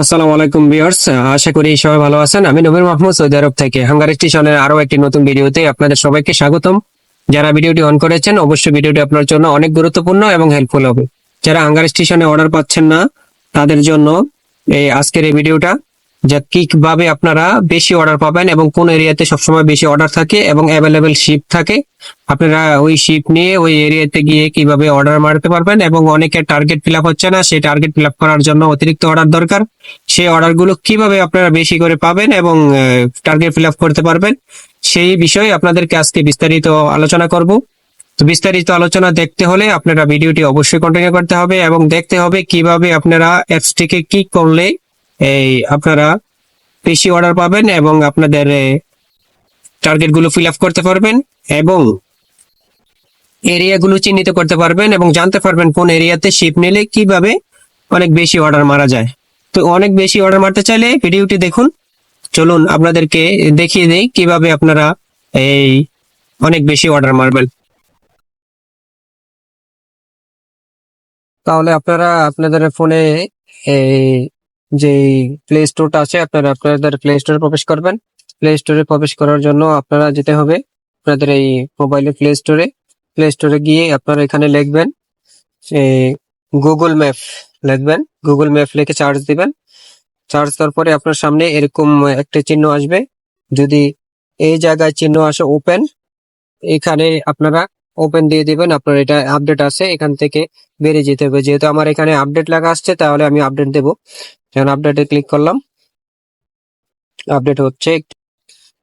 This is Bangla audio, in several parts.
আসসালামু আলাইকুম ভিউয়ার্স, আশা করি সবাই ভালো আছেন। আমি নবীর মাহমুদ, সৌদি আরব থেকে। হাঙ্গার স্টেশনের আরও একটি নতুন ভিডিওতে আপনাদের সবাইকে স্বাগতম। যারা ভিডিওটি অন করেছেন, অবশ্যই ভিডিওটি আপনার জন্য অনেক গুরুত্বপূর্ণ এবং হেল্পফুল হবে। যারা হাঙ্গার স্টেশনে অর্ডার পাচ্ছেন না, তাদের জন্য এই আজকের এই ভিডিওটা যে কীভাবে আপনারা বেশি অর্ডার পাবেন এবং কোন এরিয়াতে সবসময় বেশি অর্ডার থাকে এবং অ্যাভেলেবেল শিপ থাকে। আপনারা ওই শিপ নিয়ে ওই এরিয়াতে গিয়ে কীভাবে অর্ডার মারতে পারবেন এবং অনেকের টার্গেট ফিল হচ্ছে না, সেই টার্গেট ফিল করার জন্য অতিরিক্ত অর্ডার দরকার। সেই অর্ডারগুলো কীভাবে আপনারা বেশি করে পাবেন এবং টার্গেট ফিল করতে পারবেন, সেই বিষয়ে আপনাদেরকে আজকে বিস্তারিত আলোচনা করব। তো বিস্তারিত আলোচনা দেখতে হলে আপনারা ভিডিওটি অবশ্যই কন্টিনিউ করতে হবে এবং দেখতে হবে কীভাবে আপনারা অ্যাপসটিকে কি করলে এই আপনারা বেশি অর্ডার পাবেন এবং আপনাদের টার্গেটগুলো ফিল আপ করতে পারবেন এবং এরিয়াগুলো চিহ্নিত করতে পারবেন এবং জানতে পারবেন কোন এরিয়াতে শিপ নিলে কীভাবে অনেক বেশি অর্ডার মারা যায়। তো অনেক বেশি অর্ডার মারতে চাইলে ভিডিওটি দেখুন। চলুন আপনাদেরকে দেখিয়ে দেই কীভাবে আপনারা এই অনেক বেশি অর্ডার মারবেন। তাহলে আপনারা আপনাদের ফোনে এই যে প্লে স্টোরটা আছে, আপনারা আপনাদের প্লে স্টোরে প্রবেশ করবেন। প্লে স্টোরে প্রবেশ করার জন্য আপনারা যেতে হবে আপনাদের এই মোবাইলের প্লে স্টোরে প্লে স্টোরে গিয়ে আপনারা এখানে লিখবেন গুগল ম্যাপ লিখবেন। গুগল ম্যাপ লিখে চার্জ দিবেন। চার্জ দেওয়ার পরে আপনার সামনে এরকম একটা চিহ্ন আসবে। যদি এই জায়গায় চিহ্ন আসে ওপেন এখানে আপনারা ওপেন দিয়ে দিবেন, আপনার এটা আপডেট আছে এখান থেকে বেরিয়ে যেতে হবে। যেহেতু আমার এখানে আপডেট লাগা আসছে, তাহলে আমি আপডেট দেবো। যখন আপডেটে ক্লিক করলাম। আপডেট হচ্ছে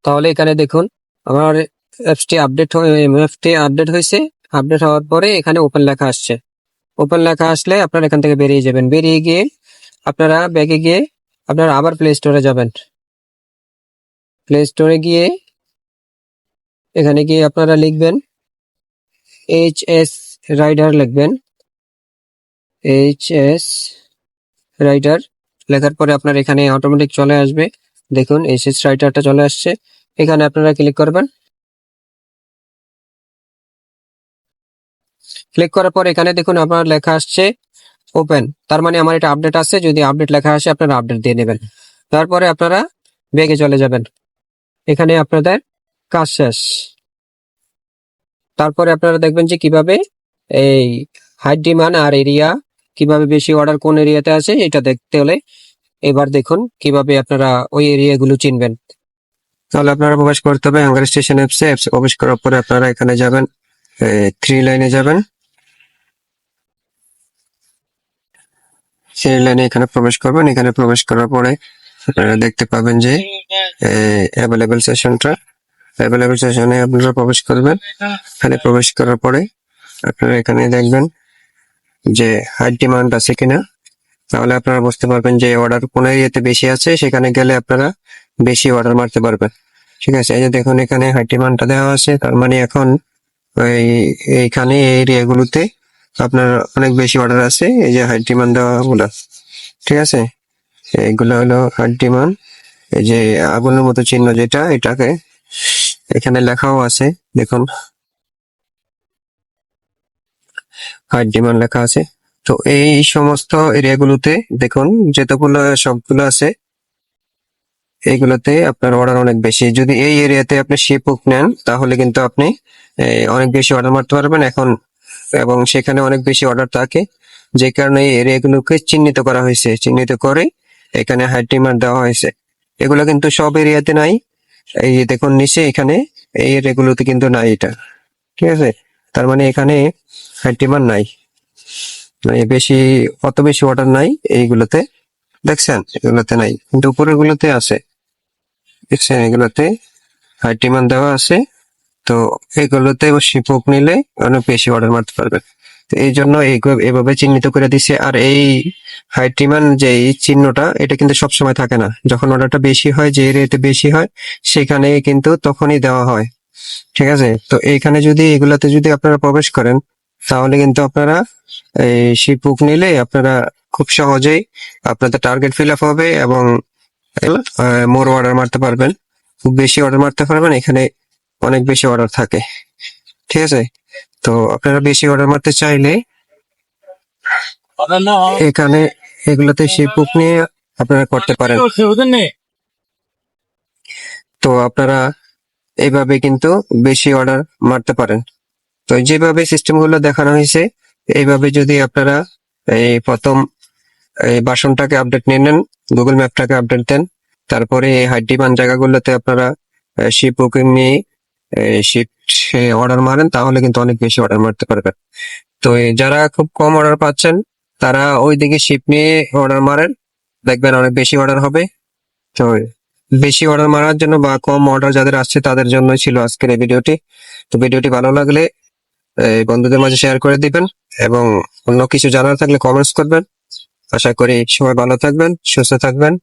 তাহলে এখানে দেখুন, আমার অ্যাপসটি আপডেট এমএফটি আপডেট হয়েছে। আপডেট হওয়ার পরে এখানে ওপেন লেখা আসছে। ওপেন লেখা আসলে আপনারা এখান থেকে বেরিয়ে যাবেন। বেরিয়ে গিয়ে আপনারা ব্যাগে গিয়ে আপনারা আবার প্লে স্টোরে যাবেন। প্লে স্টোরে গিয়ে এখানে গিয়ে আপনারা লিখবেন এইচ এস রাইডার লিখবেন। এইচ এস রাইডার লেখার পরে আপনার এখানে অটোমেটিক চলে আসবে। দেখুন এইচ এস রাইডারটা চলে আসছে। এখানে আপনারা ক্লিক করবেন। ক্লিক করার পর এখানে দেখুন, আপনার লেখা আসছে ওপেন তার মানে আমার এটা আপডেট আছে যদি আপডেট লেখা আসে, আপনারা আপডেট দিয়ে নেবেন। তারপরে আপনারা বেগে চলে যাবেন। এখানে আপনাদের কাজ শেষ। তারপরে আপনারা দেখবেন যে কীভাবে এই হাইট ডিমান্ড আর এরিয়া কীভাবে বেশি অর্ডার কোন এরিয়াতে আছে, এটা দেখতে হলে এবার দেখুন কীভাবে আপনারা ওই এরিয়াগুলো চিনবেন। তাহলে আপনারা প্রবেশ করতে হবে হাঙ্গার স্টেশন অ্যাপসে অ্যাপসে প্রবেশ করার পরে আপনারা এখানে যাবেন থ্রি লাইনে যাবেন। থ্রি লাইনে এখানে প্রবেশ করবেন। এখানে প্রবেশ করার পরে আপনারা দেখতে পাবেন যে অ্যাভেলেবেল সেশনটা অ্যাভেলেবেল সেশনে আপনারা প্রবেশ করবেন। এখানে প্রবেশ করার পরে আপনারা এখানে দেখবেন যে হাইট ডিমান্ড আছে কিনা, তাহলে আপনারা বুঝতে পারবেন যে অর্ডার কোন এরিয়াতে বেশি আছে, সেখানে গেলে আপনারা বেশি অর্ডার মারতে পারবেন। ঠিক আছে? এই যে দেখুন, এখানে হাইট ডিমান্ডটা দেওয়া আছে, তার মানে এখন ওই এইখানে এই এরিয়াগুলোতে আপনার অনেক বেশি অর্ডার আছে, এই যে হাইট ডিমান্ড দেওয়া গুলা ঠিক আছে? এইগুলো হলো হাইট ডিমান্ড এই যে আগুনের মতো চিহ্ন যেটা, এটাকে এখানে লেখাও আছে, দেখুন। হাইট ডিমান্ড লেখা আছে। তো এই সমস্ত এরিয়াগুলোতে দেখুন, যেতগুলো, সবগুলো আছে এইগুলোতে আপনার অর্ডার অনেক বেশি। যদি এই এরিয়াতে আপনি শিপ বুক নেন, তাহলে কিন্তু আপনি অনেক বেশি অর্ডার মারতে পারবেন এখন। এবং সেখানে অনেক বেশি অর্ডার থাকে, যে কারণে এই এরিয়াগুলোকে চিহ্নিত করা হয়েছে। চিহ্নিত করে এখানে হাই ডিমান্ড দেওয়া হয়েছে। এগুলো কিন্তু সব এরিয়াতে নাই। এই দেখুন, নিচে এখানে এই এরিয়াগুলোতে কিন্তু নাই এটা। ঠিক আছে? তার মানে এখানে ডিমান্ড নাই। বেশি, অত বেশি অর্ডার নাই এইগুলোতে। দেখছেন? এগুলোতে নাই। কিন্তু উপরের গুলোতে আছে। দেখছেন? এগুলোতে হাই ডিমান্ড দেওয়া আছে। তো এগুলোতে শিপক নিলে অনেক বেশি অর্ডার মারতে পারবে তো এই জন্য এভাবে চিহ্নিত করে দিছে। আর এই হাই ডিমান্ড যে চিহ্নটা, এটা কিন্তু সবসময় থাকে না। যখন অর্ডারটা বেশি হয়, যে এরিয়াতে বেশি হয় সেখানে কিন্তু তখনই দেওয়া হয়। ঠিক আছে? তো এইখানে যদি, এগুলাতে যদি আপনারা প্রবেশ করেন তাহলে কিন্তু আপনারা এই শিপক নিলে আপনারা খুব সহজেই আপনাদের টার্গেট ফিল আপ হবে এবং মোর অর্ডার মারতে পারবেন। খুব বেশি অর্ডার মারতে পারবেন এখানে অনেক বেশি অর্ডার থাকে। ঠিক আছে? তো আপনারা বেশি অর্ডার মারতে চাইলে এখানে এগুলোতে শিপ বুক নিয়ে আপনারা করতে পারেন। তো আপনারা এইভাবে কিন্তু বেশি অর্ডার মারতে পারেন। তো যেভাবে সিস্টেমগুলো দেখানো হয়েছে, এইভাবে যদি আপনারা এই প্রথম এই বাসনটাকে আপডেট নিয়ে নেন গুগল ম্যাপটাকে আপডেট দেন, তারপরে এই হাইডিমান জায়গাগুলোতে আপনারা শিপ বুকিং নিয়ে শিপ অর্ডার মারেন, তাহলে কিন্তু অনেক বেশি অর্ডার মারতে পারবেন। তো যারা খুব কম অর্ডার পাচ্ছেন, তারা ওইদিকে শিপ নিয়ে অর্ডার মারেন, দেখবেন অনেক বেশি অর্ডার হবে। তো বেশি অর্ডার মারার জন্য বা কম অর্ডার যাদের আসছে, তাদের জন্যই ছিল আজকের এই ভিডিওটি। তো ভিডিওটি ভালো লাগলে বন্ধুদের মাঝে শেয়ার করে দিবেন এবং অন্য কিছু জানার থাকলে কমেন্টস করবেন। আশা করি সবাই ভালো থাকবেন, সুস্থ থাকবেন।